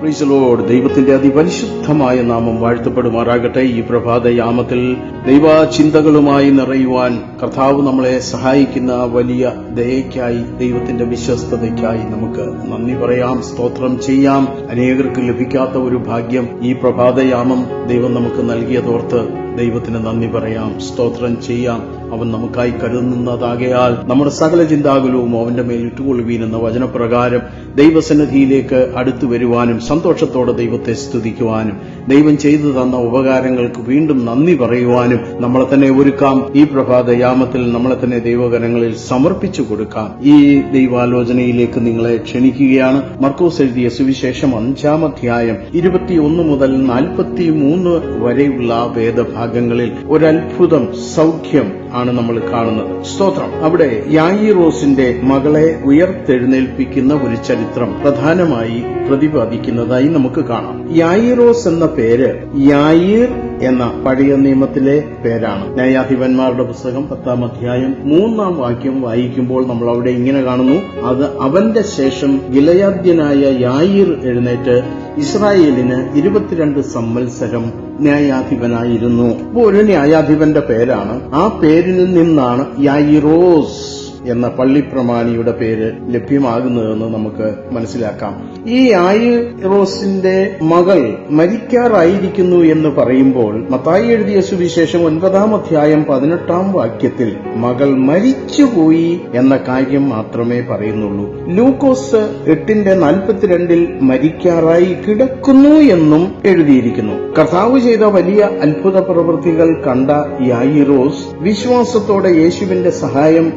Lord. ദൈവത്തിന്റെ അതിപരിശുദ്ധമായ നാമം വാഴ്ത്തപ്പെടുമാറാകട്ടെ. ഈ പ്രഭാതയാമത്തിൽ ദൈവചിന്തകളുമായി നിറയുവാൻ കർത്താവ് നമ്മളെ സഹായിക്കുന്ന വലിയ ദയയ്ക്കായി ദൈവത്തിന്റെ വിശ്വസ്തതയ്ക്കായി നമുക്ക് നന്ദി പറയാം സ്തോത്രം ചെയ്യാം. അനേകർക്ക് ലഭിക്കാത്ത ഒരു ഭാഗ്യം ഈ പ്രഭാതയാമം ദൈവം നമുക്ക് നൽകിയതോർത്ത് ദൈവത്തിന് നന്ദി പറയാം സ്തോത്രം ചെയ്യാം. അവൻ നമുക്കായി കരുതുന്നതാകയാൽ നമ്മുടെ സകല ചിന്താകുലവും അവന്റെ മേൽ ഇട്ടുകൊള്ളുവീൻ എന്ന വചനപ്രകാരം ദൈവസന്നിധിയിലേക്ക് അടുത്തു വരുവാനും സന്തോഷത്തോടെ ദൈവത്തെ സ്തുതിക്കുവാനും ദൈവം ചെയ്തു തന്ന ഉപകാരങ്ങൾക്ക് വീണ്ടും നന്ദി പറയുവാനും നമ്മളെ തന്നെ ഒരുക്കാം. ഈ പ്രഭാതയാമത്തിൽ നമ്മളെ തന്നെ ദൈവകരങ്ങളിൽ സമർപ്പിച്ചു കൊടുക്കാം. ഈ ദൈവാലോചനയിലേക്ക് നിങ്ങളെ ക്ഷണിക്കുകയാണ്. മർക്കോസ് എഴുതിയ സുവിശേഷം അഞ്ചാം അധ്യായം ഇരുപത്തിയൊന്ന് മുതൽ നാൽപ്പത്തിമൂന്ന് വരെയുള്ള വേദഭാഗങ്ങളിൽ ഒരത്ഭുതം സൗഖ്യം ആണ് നമ്മൾ കാണുന്നത്. സ്തോത്രം. അവിടെ യായിറോസിന്റെ മകളെ ഉയർത്തെഴുന്നേൽപ്പിക്കുന്ന ഒരു ചരിത്രം പ്രധാനമായി പ്രതിപാദിക്കുന്നതായി നമുക്ക് കാണാം. യായിറോസ് എന്ന പേര് യായിർ എന്ന പഴയ നിയമത്തിലെ പേരാണ്. ന്യായാധിപന്മാരുടെ പുസ്തകം പത്താം അധ്യായം മൂന്നാം വാക്യം വായിക്കുമ്പോൾ നമ്മൾ അവിടെ ഇങ്ങനെ കാണുന്നു. അത് അവന്റെ ശേഷം ഗിലയാദ്യനായ യായിർ എഴുന്നേറ്റ് ഇസ്രായേലിന് ഇരുപത്തിരണ്ട് സംവത്സരം ന്യായാധിപനായിരുന്നു. ഒരു ന്യായാധിപന്റെ പേരാണ്. ആ പേരിൽ നിന്നാണ് യായിറോസ്. എന്ന പള്ളിപ്രമാണിയുടെ പേര് ലഭ്യമാകുന്നതെന്ന് നമുക്ക് മനസ്സിലാക്കാം. ഈ ആയിറോസിന്റെ മകൾ മരിക്കാറായിരിക്കുന്നു എന്ന് പറയുമ്പോൾ മത്തായി എഴുതിയ സുവിശേഷം ഒൻപതാം അധ്യായം പതിനെട്ടാം വാക്യത്തിൽ മകൾ മരിച്ചുപോയി എന്ന കാര്യം മാത്രമേ പറയുന്നുള്ളൂ. ലൂക്കോസ് എട്ടിന്റെ നാൽപ്പത്തിരണ്ടിൽ മരിക്കാറായി കിടക്കുന്നു എന്നും എഴുതിയിരിക്കുന്നു. കർത്താവ് ചെയ്ത വലിയ അത്ഭുത പ്രവൃത്തികൾ കണ്ട യായിറോസ് വിശ്വാസത്തോടെ യേശുവിന്റെ സഹായം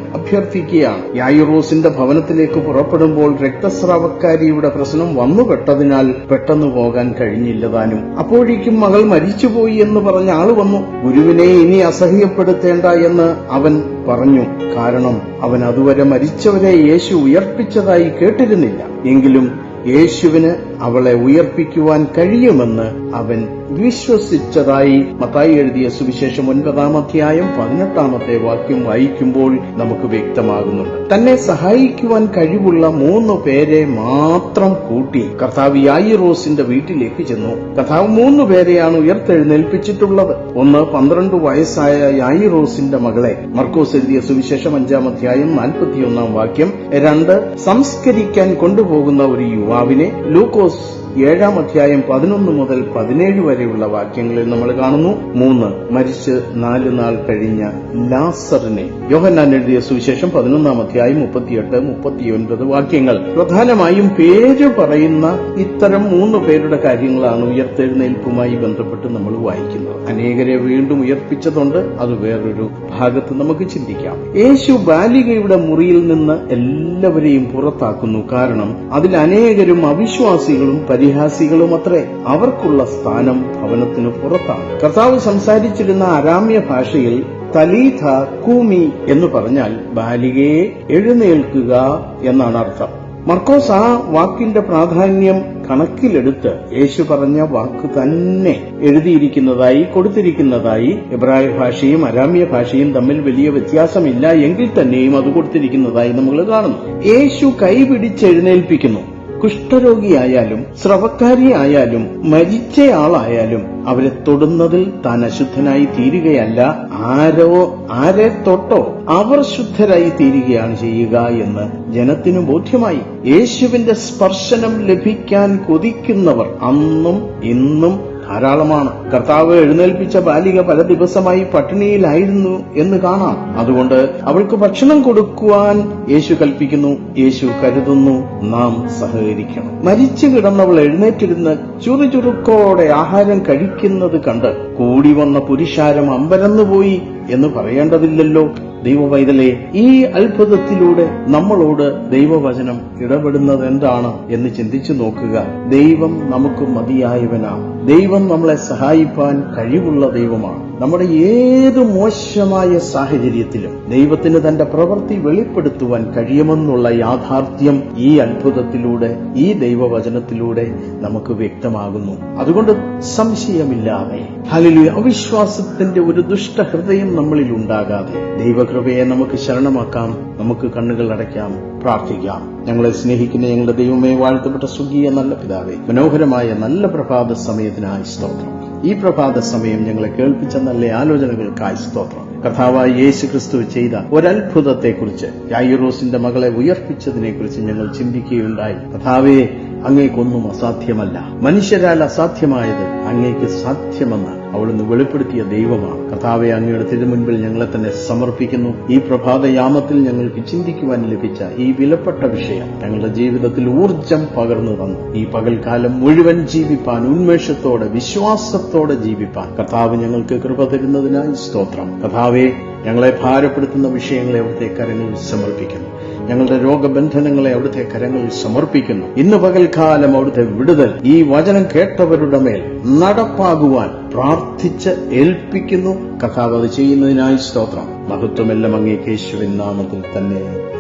അഭ്യർത്ഥിക്കുകയാണ് യായുറോസിന്റെ ഭവനത്തിലേക്ക് പുറപ്പെടുമ്പോൾ രക്തസ്രാവക്കാരിയുടെ പ്രശ്നം വന്നുപെട്ടതിനാൽ പെട്ടെന്ന് പോകാൻ കഴിഞ്ഞില്ലതാനും. അപ്പോഴേക്കും മകൾ മരിച്ചുപോയി എന്ന് പറഞ്ഞ ആൾ വന്നു. ഗുരുവിനെ ഇനി അസഹ്യപ്പെടുത്തേണ്ട എന്ന് അവൻ പറഞ്ഞു. കാരണം അവൻ അതുവരെ മരിച്ചവരെ യേശു ഉയർപ്പിച്ചതായി കേട്ടിരുന്നില്ല. എങ്കിലും യേശുവിന് അവളെ ഉയർപ്പിക്കുവാൻ കഴിയുമെന്ന് അവൻ വിശ്വസിച്ചതായി മത്തായി എഴുതിയ സുവിശേഷം ഒൻപതാം അധ്യായം പതിനെട്ടാമത്തെ വാക്യം വായിക്കുമ്പോൾ നമുക്ക് വ്യക്തമാകുന്നുണ്ട് തന്നെ സഹായിക്കുവാൻ കഴിവുള്ള മൂന്ന് പേരെ മാത്രം കൂട്ടി കർത്താവ് യായിറോസിന്റെ വീട്ടിലേക്ക് ചെന്നു. കർത്താവ് മൂന്ന് പേരെയാണ് ഉയർത്തെഴുന്നേൽപ്പിച്ചിട്ടുള്ളത്. ഒന്ന് പന്ത്രണ്ട് വയസ്സായ യായിറോസിന്റെ മകളെ. മർക്കോസ് എഴുതിയ സുവിശേഷം അഞ്ചാം അധ്യായം നാൽപ്പത്തിയൊന്നാം വാക്യം. രണ്ട് സംസ്കരിക്കാൻ കൊണ്ടുപോകുന്ന ഒരു യുവാവിനെ ലൂക്കോസ് Dios ഏഴാം അധ്യായം പതിനൊന്ന് മുതൽ പതിനേഴ് വരെയുള്ള വാക്യങ്ങളിൽ നമ്മൾ കാണുന്നു. മൂന്ന് മരിച്ച് നാല് നാൾ കഴിഞ്ഞ ലാസറിനെ. യോഹന്നാൻ എഴുതിയ സുവിശേഷം പതിനൊന്നാം അധ്യായം മുപ്പത്തിയെട്ട് മുപ്പത്തിയൊൻപത് വാക്യങ്ങൾ. പ്രധാനമായും പേര് പറയുന്ന ഇത്തരം മൂന്ന് പേരുടെ കാര്യങ്ങളാണ് ഉയർത്തെഴുന്നേൽപ്പുമായി ബന്ധപ്പെട്ട് നമ്മൾ വായിക്കുന്നത്. അനേകരെ വീണ്ടും ഉയർപ്പിച്ചതുണ്ട്. അത് വേറൊരു ഭാഗത്ത് നമുക്ക് ചിന്തിക്കാം. യേശു ബാലികയുടെ മുറിയിൽ നിന്ന് എല്ലാവരെയും പുറത്താക്കുന്നു. കാരണം അതിൽ അനേകരും അവിശ്വാസികളും പരിഹാസികളും അത്രേ അവർക്കുള്ള സ്ഥാനം ഭവനത്തിന് പുറത്താണ്. കർത്താവ് സംസാരിച്ചിരുന്ന അരാമ്യ ഭാഷയിൽ തലീഥ കൂമി എന്ന് പറഞ്ഞാൽ ബാലികയെ എഴുന്നേൽക്കുക എന്നാണ് അർത്ഥം. മർക്കോസ് ആ വാക്കിന്റെ പ്രാധാന്യം കണക്കിലെടുത്ത് യേശു പറഞ്ഞ വാക്ക് തന്നെ എഴുതിയിരിക്കുന്നതായി കൊടുത്തിരിക്കുന്നതായി എബ്രായ ഭാഷയും അരാമ്യ ഭാഷയും തമ്മിൽ വലിയ വ്യത്യാസമില്ല. എങ്കിൽ തന്നെയും അത് കൊടുത്തിരിക്കുന്നതായി നമ്മൾ കാണുന്നു. യേശു കൈപിടിച്ചെഴുന്നേൽപ്പിക്കുന്നു കുഷ്ഠരോഗിയായാലും സ്രവക്കാരിയായാലും മരിച്ചയാളായാലും അവരെ തൊടുന്നതിൽ താൻ അശുദ്ധനായി തീരുകയല്ല. ആരോ ആരെ തൊട്ടോ അവർ ശുദ്ധരായി തീരുകയാണ് ചെയ്യുക എന്ന് ജനത്തിനു ബോധ്യമായി. യേശുവിന്റെ സ്പർശനം ലഭിക്കാൻ കൊതിക്കുന്നവർ അന്നും ഇന്നും ധാരാളമാണ്. കർത്താവ് എഴുന്നേൽപ്പിച്ച ബാലിക പല ദിവസമായി പട്ടിണിയിലായിരുന്നു എന്ന് കാണാം. അതുകൊണ്ട് അവൾക്ക് ഭക്ഷണം കൊടുക്കുവാൻ യേശു കൽപ്പിക്കുന്നു. യേശു കരുതുന്നു നാം സഹകരിക്കണം. മരിച്ചു കിടന്നവൾ എഴുന്നേറ്റിരുന്ന് ചുറുചുറുക്കോടെ ആഹാരം കഴിക്കുന്നത് കണ്ട് കൂടി വന്ന പുരുഷാരം അമ്പരന്നുപോയി എന്ന് പറയേണ്ടതില്ലല്ലോ. ദൈവവൈതലെ ഈ അത്ഭുതത്തിലൂടെ നമ്മളോട് ദൈവവചനം ഇടപെടുന്നത് എന്താണ് എന്ന് ചിന്തിച്ചു നോക്കുക. ദൈവം നമുക്ക് മതിയായവനാണ് ദൈവം നമ്മളെ സഹായിപ്പാൻ കഴിവുള്ള ദൈവമാണ്. നമ്മുടെ ഏത് മോശമായ സാഹചര്യത്തിലും ദൈവത്തിന് തന്റെ പ്രവൃത്തി വെളിപ്പെടുത്തുവാൻ കഴിയുമെന്നുള്ള യാഥാർത്ഥ്യം ഈ അത്ഭുതത്തിലൂടെ ഈ ദൈവവചനത്തിലൂടെ നമുക്ക് വ്യക്തമാകുന്നു. അതുകൊണ്ട് സംശയമില്ലാതെ ഹലിലു അവിശ്വാസത്തിന്റെ ഒരു ദുഷ്ടഹൃദയം നമ്മളിൽ ഉണ്ടാകാതെ ദൈവകൃപയെ നമുക്ക് ശരണമാക്കാം നമുക്ക് കണ്ണുകൾ അടയ്ക്കാം പ്രാർത്ഥിക്കാം. ഞങ്ങളെ സ്നേഹിക്കുന്ന ഞങ്ങളുടെ ദൈവമേ വാഴ്ത്തപ്പെട്ട സുഖിയ നല്ല പിതാവേ മനോഹരമായ നല്ല പ്രഭാത സമയത്തിനായി സ്തോത്രം. ഈ പ്രഭാത സമയം ഞങ്ങളെ കേൾപ്പിച്ച നല്ല ആലോചനകൾക്കായി സ്തോത്രം. കർത്താവായ യേശു ക്രിസ്തു ചെയ്ത ഒരത്ഭുതത്തെക്കുറിച്ച് യായുറോസിന്റെ മകളെ ഉയർപ്പിച്ചതിനെക്കുറിച്ച് ഞങ്ങൾ ചിന്തിക്കുകയുണ്ടായി. കർത്താവെ അങ്ങേക്കൊന്നും അസാധ്യമല്ല. മനുഷ്യരാൽ അസാധ്യമായത് അങ്ങേക്ക് സാധ്യമെന്ന് അവിടുന്ന് വെളിപ്പെടുത്തിയ ദൈവമാണ്. കർത്താവെ അങ്ങയുടെ തിരുമുൻപിൽ ഞങ്ങളെ തന്നെ സമർപ്പിക്കുന്നു. ഈ പ്രഭാതയാമത്തിൽ ഞങ്ങൾക്ക് ചിന്തിക്കുവാൻ ലഭിച്ച ഈ വിലപ്പെട്ട വിഷയം ഞങ്ങളുടെ ജീവിതത്തിൽ ഊർജം പകർന്നു തന്നു. ഈ പകൽക്കാലം മുഴുവൻ ജീവിപ്പാൻ ഉന്മേഷത്തോടെ വിശ്വാസത്തോടെ ജീവിപ്പാൻ കർത്താവ് ഞങ്ങൾക്ക് കൃപ തരുന്നതിനായി സ്തോത്രം. കർത്താവെ ഞങ്ങളെ ഭാരപ്പെടുത്തുന്ന വിഷയങ്ങളെ അവിടുത്തെ കരങ്ങളിൽ സമർപ്പിക്കുന്നു. ഞങ്ങളുടെ രോഗബന്ധനങ്ങളെ അവിടുത്തെ കരങ്ങളിൽ സമർപ്പിക്കുന്നു. ഇന്ന് പകൽക്കാലം അവിടുത്തെ വിടുതൽ. ഈ വചനം കേട്ടവരുടെ മേൽ നടപ്പാകുവാൻ പ്രാർത്ഥിച്ച് ഏൽപ്പിക്കുന്നു. കഥാവ് ചെയ്യുന്നതിനായി സ്തോത്രം. മഹത്വമെല്ലാം അങ്ങേ കേശുവിൻ നാമത്തിൽ തന്നെ